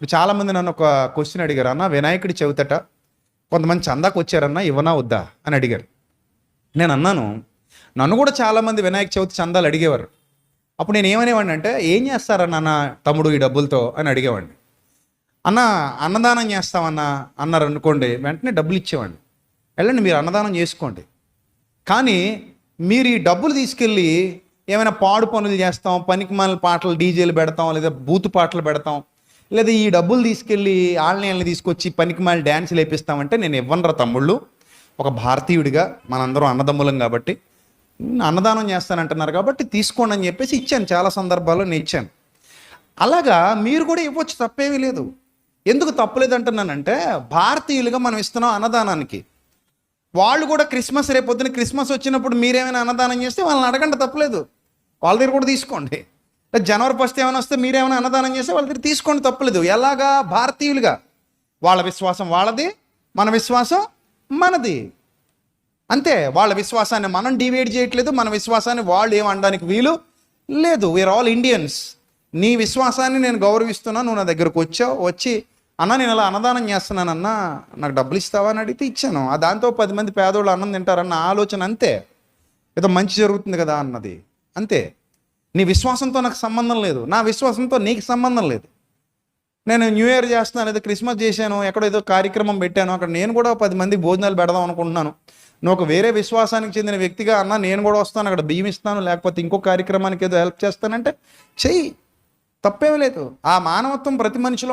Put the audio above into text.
ఇప్పుడు చాలామంది నన్ను ఒక క్వశ్చన్ అడిగారు అన్న వినాయకుడి చెవితట కొంతమంది చందాకు వచ్చారన్నా ఇవ్వనా వద్దా? అని అడిగారు. నేను అన్నాను నన్ను కూడా చాలామంది వినాయక చవితి చందాలు అడిగేవారు. అప్పుడు నేను ఏమనేవాడిని అంటే ఏం చేస్తారన్న నా తమ్ముడు ఈ డబ్బులతో? అని అడిగేవాడిని. అన్న అన్నదానం చేస్తామన్నా అన్నారు అనుకోండి వెంటనే డబ్బులు ఇచ్చేవాడిని. వెళ్ళండి మీరు అన్నదానం చేసుకోండి. కానీ మీరు ఈ డబ్బులు తీసుకెళ్ళి ఏమైనా పాడు పనులు చేస్తాం పనికి మాల పాటలు డీజేలు పెడతాం లేదా బూతు పాటలు పెడతాం లేదా ఈ డబ్బులు తీసుకెళ్ళి ఆన్లైన్లు తీసుకొచ్చి పనికి మళ్ళీ డ్యాన్స్ లేపిస్తామంటే నేను ఇవ్వనరా తమ్ముళ్ళు. ఒక భారతీయుడిగా మనందరం అన్నదమ్ములం కాబట్టి. అన్నదానం చేస్తానంటున్నారు కాబట్టి తీసుకోండి అని చెప్పేసి ఇచ్చాను. చాలా సందర్భాల్లో నేను ఇచ్చాను. అలాగా మీరు కూడా ఇవ్వచ్చు తప్పేమీ లేదు. ఎందుకు తప్పలేదు అంటున్నానంటే భారతీయులుగా మనం ఇస్తున్నాం అన్నదానానికి. వాళ్ళు కూడా క్రిస్మస్ రేపొద్దున క్రిస్మస్ వచ్చినప్పుడు మీరేమైనా అన్నదానం చేస్తే వాళ్ళని అడగండి తప్పలేదు. వాళ్ళ దగ్గర కూడా తీసుకోండి. జనవరి ఫస్ట్ ఏమైనా వస్తే మీరేమైనా అన్నదానం చేస్తే వాళ్ళ దగ్గర తీసుకోండి తప్పలేదు. ఎలాగా? భారతీయులుగా. వాళ్ళ విశ్వాసం వాళ్ళది మన విశ్వాసం మనది. అంతే వాళ్ళ విశ్వాసాన్ని మనం డివైడ్ చేయట్లేదు మన విశ్వాసాన్ని వాళ్ళు ఏమనడానికి వీలు లేదు. వీఆర్ ఆల్ ఇండియన్స్ నీ విశ్వాసాన్ని నేను గౌరవిస్తున్నా నువ్వు నా దగ్గరకు వచ్చావు వచ్చి అన్న నేను ఇలా అన్నదానం చేస్తున్నానన్నా నాకు డబ్బులు ఇస్తావా? అని అడిగితే ఇచ్చాను. ఆ దాంతో పది మంది పేదోళ్ళు అన్నం తింటారన్న ఆలోచన అంతే. ఏదో మంచి జరుగుతుంది కదా అన్నది. అంతే. నీ విశ్వాసంతో నాకు సంబంధం లేదు. నా విశ్వాసంతో నీకు సంబంధం లేదు. నేను న్యూ ఇయర్ చేస్తున్నాను ఏదో క్రిస్మస్ చేశాను ఎక్కడో ఏదో కార్యక్రమం పెట్టాను అక్కడ నేను కూడా పది మంది భోజనాలు పెడదాం అనుకుంటున్నాను. నువ్వు ఒక వేరే విశ్వాసానికి చెందిన వ్యక్తిగా అన్న నేను కూడా వస్తాను అక్కడ బియ్యం ఇస్తాను లేకపోతే ఇంకో కార్యక్రమానికి ఏదో హెల్ప్ చేస్తానంటే చెయ్యి. తప్పేమీ లేదు. ఆ మానవత్వం ప్రతి మనిషిలో